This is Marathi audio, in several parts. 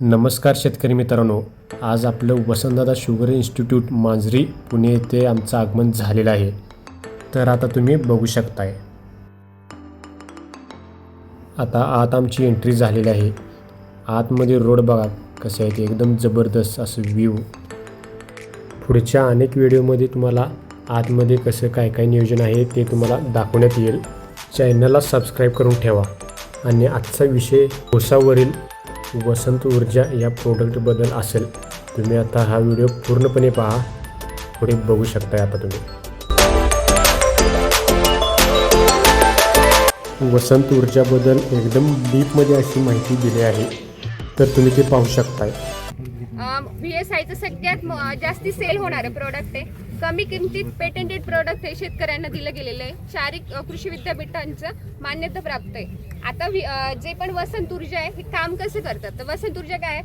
नमस्कार शेतकरी मित्रांनो आज आपलं वसंतदादा शुगर इन्स्टिट्यूट मांजरी पुणे येथे आमचं आगमन झालेलं आहे. तर आता तुम्ही बघू शकताय. आता आत आमची एंट्री झालेली आहे. आतमध्ये रोड बघा कसे आहेत एकदम जबरदस्त असं व्ह्यू पुढच्या अनेक व्हिडिओमध्ये तुम्हाला आतमध्ये कसं काय काय नियोजन आहे ते तुम्हाला दाखवण्यात येईल. चॅनलला सबस्क्राईब करून ठेवा. आणि आजचा विषय कोसावरील वसंत ऊर्जा या प्रोडक्टबद्दल असेल तुम्ही आता हा व्हिडिओ पूर्णपणे पहा. पुढे बघू शकताय आता तुम्ही. वसंत ऊर्जाबद्दल एकदम डीपमध्ये अशी माहिती दिली आहे तर तुम्ही ते पाहू शकताय. व्ही एस आयचं सगळ्यात जास्ती सेल होणारं प्रोडक्ट आहे. कमी किमतीत पेटेंटेड प्रोडक्ट हे शेतकऱ्यांना दिलं गेलेलं आहे. शारीरिक कृषी विद्यापीठांचं मान्यता प्राप्त आहे. आता वि- जे पण वसंत ऊर्जा आहे हे काम कसं करतात? तर वसंत ऊर्जा काय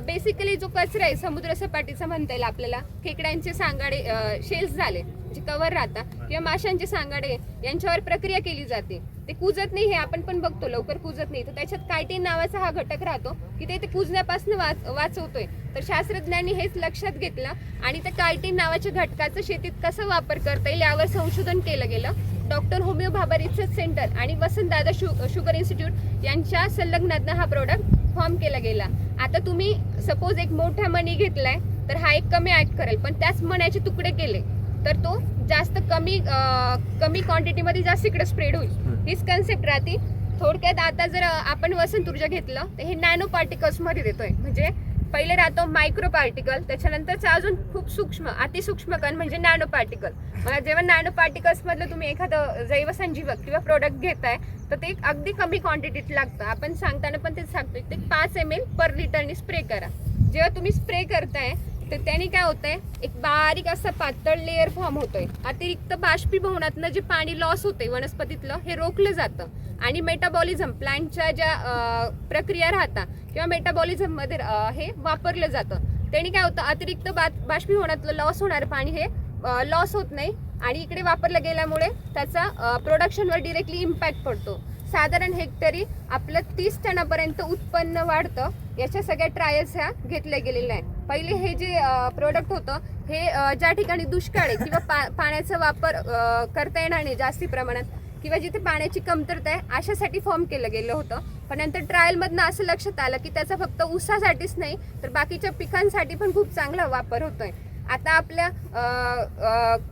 बेसिकली जो कचरा आहे समुद्र सपाटीचा म्हणता येईल आपल्याला. खेकड्यांचे सांगाडे शेल्स झाले. जे कवर राहतात किंवा माशांचे सांगाडे यांच्यावर प्रक्रिया केली जाते. ते कुजत नाही हे आपण पण बघतो लवकर कुजत नाही. तर त्याच्यात कायटीन नावाचा हा घटक राहतो की ते ते कुजण्यापासून वाच वाचवतोय. तर शास्त्रज्ञांनी हेच लक्षात घेतलं आणि त्या कायटीन नावाच्या घटकाचा शेतीत कसं वापर करता येईल यावर संशोधन केलं गेलं. Doctor Homi Bhabha research centre आणि वसंतदादा शु शुगर इन्स्टिट्यूट यांच्या संलग्नातनं हा प्रोडक्ट फॉर्म केला गेला. आता तुम्ही सपोज एक मोठा मणी घेतलाय तर हा एक कमी ऍड करेल. पण त्याच मण्याचे तुकडे केले. तर तो जास्त कमी अं, कमी क्वांटिटीमध्ये जास्त इकडे स्प्रेड होईल. हीच कन्सेप्ट राहते. थोडक्यात आता जर आपण वसंत ऊर्जा घेतलं तर हे नॅनो पार्टिकल्समध्ये देतोय. म्हणजे पहिले राहतो मायक्रो पार्टिकल त्याच्यानंतरचा अजून खूप सूक्ष्म अतिसूक्ष्म कण म्हणजे नॅनो पार्टिकल मला जेव्हा नॅनो पार्टिकल्स मधलं तुम्ही एखादं जैव संजीवक किंवा प्रोडक्ट घेताय तर ते अगदी कमी क्वांटिटीत लागतं. आपण सांगताना पण तेच सांगतोय ते पाच एम एल पर लिटरनी स्प्रे करा. जेव्हा तुम्ही स्प्रे करताय तर त्याने काय होतंय एक बारीक असा पातळ लेअर फॉर्म होतोय. अतिरिक्त बाष्पीभवनातनं जे पाणी लॉस होते वनस्पतीतलं हे रोखलं जातं. आणि मेटाबॉलिझम प्लांटच्या ज्या प्रक्रिया राहतात किंवा मेटाबॉलिझममध्ये हे वापरलं जातं. त्याने काय होतं अतिरिक्त बा बाष्पीभवनातलं लॉस होणारं पाणी हे लॉस होत नाही. आणि इकडे वापरलं गेल्यामुळे त्याचा प्रोडक्शनवर डिरेक्टली इम्पॅक्ट पडतो. साधारण हेक्टरी आपलं तीस टनापर्यंत उत्पन्न वाढतं याच्या सगळ्या ट्रायल्स ह्या घेतल्या गेलेल्या आहेत. पहिले हे जे प्रोडक्ट होतं हे ज्या ठिकाणी दुष्काळ आहे किंवा पा पाण्याचा वापर करता येणार नाही जास्ती प्रमाणात किंवा जिथे पाण्याची कमतरता आहे अशासाठी फॉर्म केलं गेलं होतं. पण नंतर ट्रायलमधनं असं लक्षात आलं की त्याचा फक्त ऊसासाठीच नाही तर बाकीच्या पिकांसाठी पण खूप चांगला वापर होतोय. आता आपल्या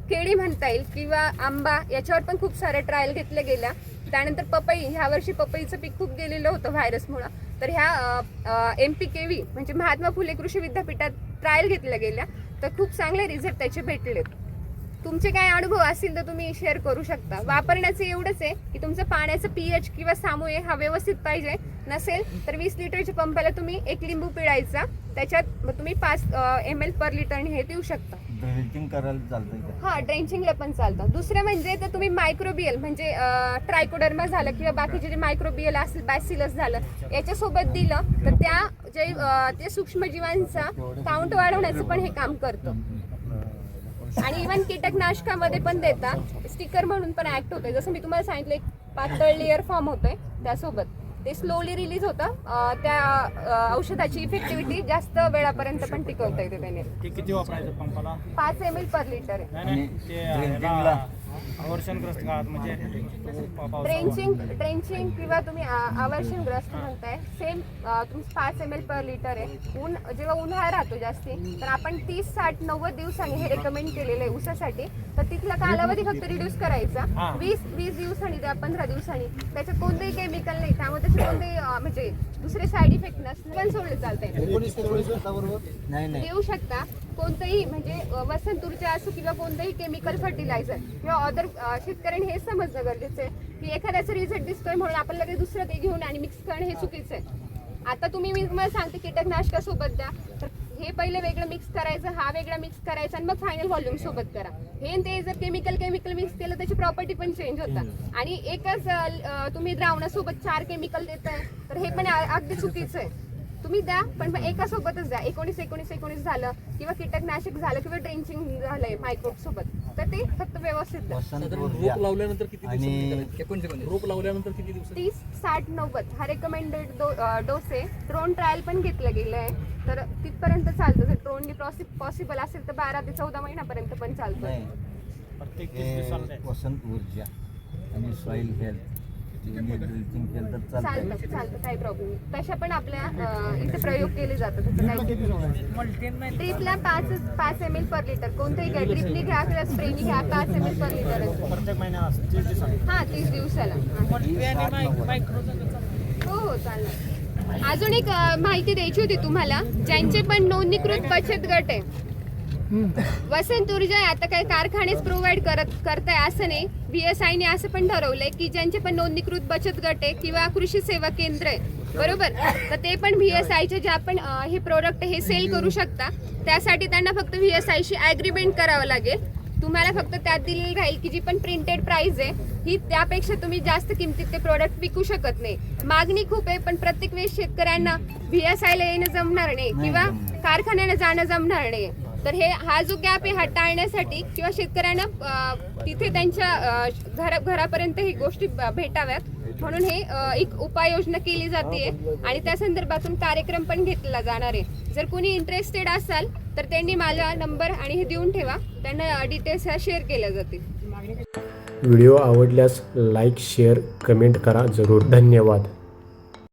केळी म्हणता येईल किंवा आंबा याच्यावर पण खूप साऱ्या ट्रायल घेतल्या गेल्या. त्यानंतर पपई ह्या वर्षी पपईचं पीक खूप गेलेलं होतं व्हायरसमुळं तर ह्या एम पी के व्ही म्हणजे महात्मा फुले कृषी विद्यापीठात ट्रायल घेतल्या गेल्या. तर खूप चांगले रिझल्ट त्याचे भेटलेत. तुमचे काय अनुभव असतील तर तुम्ही शेअर करू शकता. वापरण्याचं एवढंच आहे की तुमचं पाण्याचं पीएच किंवा सामूहे हा व्यवस्थित पाहिजे. नसेल तर वीस लिटरच्या पंपाला तुम्ही एक लिंबू पिळायचा. त्याच्यात तुम्ही पाच एम एल पर लिटरने हे देऊ शकता. ड्रिंकिंग करायला चालतंय का? हा ड्रेंचिंगला पण चालतं. दुसरं म्हणजे तर तुम्ही मायक्रोबियल म्हणजे ट्रायकोडर्मा झालं किंवा बाकीचे जे मायक्रोबियल असेल बॅसिलस झालं याच्यासोबत दिलं तर त्या जे ते सूक्ष्मजीवांचा काउंट वाढवण्याचं पण हे काम करतं. आणि इव्हन कीटकनाशकामध्ये पण देतात स्टिकर म्हणून पण ऍक्ट होतंय. जसं मी तुम्हाला सांगितलं एक पातळ लेअर फॉर्म होतोय त्यासोबत. ते स्लोली रिलीज होतं. अं, त्या औषधाची इफेक्टिव्हिटी जास्त वेळापर्यंत पण टिकवता येते त्याने. ते किती वापरायचं पंपाला? पाच एम एल पर लिटर आहे. नाही नाही ते ड्रिंकिंगला? अवर्षणग्रस्त काळात म्हणजे. ड्रेंचिंग ड्रेंचिंग किंवा तुम्ही आवर्षणग्रस्त म्हणताय सेम तुमचं पाच एम एल पर लिटर आहे. ऊन जेव्हा उन्हाळा राहतो जास्ती तर आपण तीस साठ नव्वद दिवसांनी हे रेकमेंड केलेलं आहे ऊसासाठी. तर तिथला कालावधी फक्त रिड्यूस करायचा. वीस वीस दिवसांनी किंवा पंधरा दिवसांनी. त्याच्यात कोणतंही केमिकल नाही त्यामुळे त्याचे म्हणजे दुसरे साईड इफेक्ट नसले पण सोडले नाही. देऊ शकता. कोणतंही म्हणजे वसंत ऊर्जा असो किंवा कोणतंही केमिकल फर्टिलायझर किंवा अदर शेतकऱ्यांनी हे समजणं गरजेचं आहे की एखाद्याचा रिझल्ट दिसतोय म्हणून आपण लगेच दुसरं ते घेऊन आणि मिक्स करणं हे चुकीचं आहे. आता तुम्ही मी तुम्हाला सांगते कीटकनाशकासोबत द्या. तर हे पहिलं वेगळं मिक्स करायचं हा वेगळा मिक्स करायचा आणि मग फायनल व्हॉल्यूम सोबत करा. हे ते जर केमिकल केमिकल मिक्स केलं त्याची प्रॉपर्टी पण चेंज होतात आणि एकच तुम्ही द्रावणासोबत चार केमिकल देताय तर हे पण अगदी चुकीचं आहे. तुम्ही द्या पण मग एका सोबतच द्या. एकोणीस एकोणीस एकोणीस झालं किंवा कीटकनाशक झालं किंवा ड्रेंचिंग झालंय मायक्रोब सोबत तर ते फक्त व्यवस्थित रोप लावल्यानंतर किती दिवसांनी रोप लावल्यानंतर किती दिवस तीस साठ नव्वद. हा रेकमेंडेड डोस आहे. ड्रोन ट्रायल पण घेतलं गेलं आहे तर तिथपर्यंत चालतं. जर ड्रोननी पॉसिबल असेल तर बारा ते चौदा महिन्यापर्यंत पण चालतं. वसंत ऊर्जा आणि सॉइल हेल्थ ड्रिल्चिंग केलं तर चालतं चालतं काही प्रॉब्लेम नाही. तशा पण आपल्या अं, इथे प्रयोग केले जातात. तसं काही पाच पाच एम एल पर लिटर कोणतंही घ्या. ट्रिपनी घ्या किंवा स्प्रेनी घ्या पाच एम एल पर लिटर प्रत्येक महिन्याला असतं, तीस हा तीस दिवसाला. हा. ही. हो हो चालेल. अजून एक अं, माहिती द्यायची होती तुम्हाला. ज्यांचे पण नोंदणीकृत बचत गट आहे. वसंत ऊर्जा आहे, आता काही कारखानेच प्रोव्हाइड करत करताय असं नाही. बी एस आयने असं पण ठरवलंय की ज्यांचे पण नोंदणीकृत बचत गट आहे किंवा कृषी सेवा केंद्र आहे बरोबर? तर ते पण व्ही एस आयचे जे आपण हे प्रोडक्ट हे सेल करू शकता. त्यासाठी त्यांना फक्त व्ही एस आयशी ॲग्रीमेंट करावं लागेल. तुम्हाला फक्त त्यात दिलेली राहील की जी पण प्रिंटेड प्राइस आहे ही त्यापेक्षा तुम्ही जास्त किमतीत ते प्रोडक्ट विकू शकत नाही. मागणी खूप आहे पण प्रत्येक वेळेस शेतकऱ्यांना व्ही एस आयला येणं जमणार नाही किंवा जमणार. कारखान्यानं जाणं जमणार नाही. तर हे हा जो गॅप आहे हा टाळण्यासाठी किंवा शेतकऱ्यांना तिथे त्यांच्या घरा घर घरापर्यंत ही गोष्टी भेटाव्यात. म्हणून हे एक उपाययोजना केली जाते. आणि त्या संदर्भातून कार्यक्रम पण घेतला जाणार आहे. जर कोणी इंटरेस्टेड असाल तर त्यांनी माझा नंबर आणि हे देऊन ठेवा. त्यांना डिटेल्स ह्या शेअर केल्या जातील. व्हिडिओ आवडल्यास लाईक शेअर कमेंट करा. जरूर. धन्यवाद.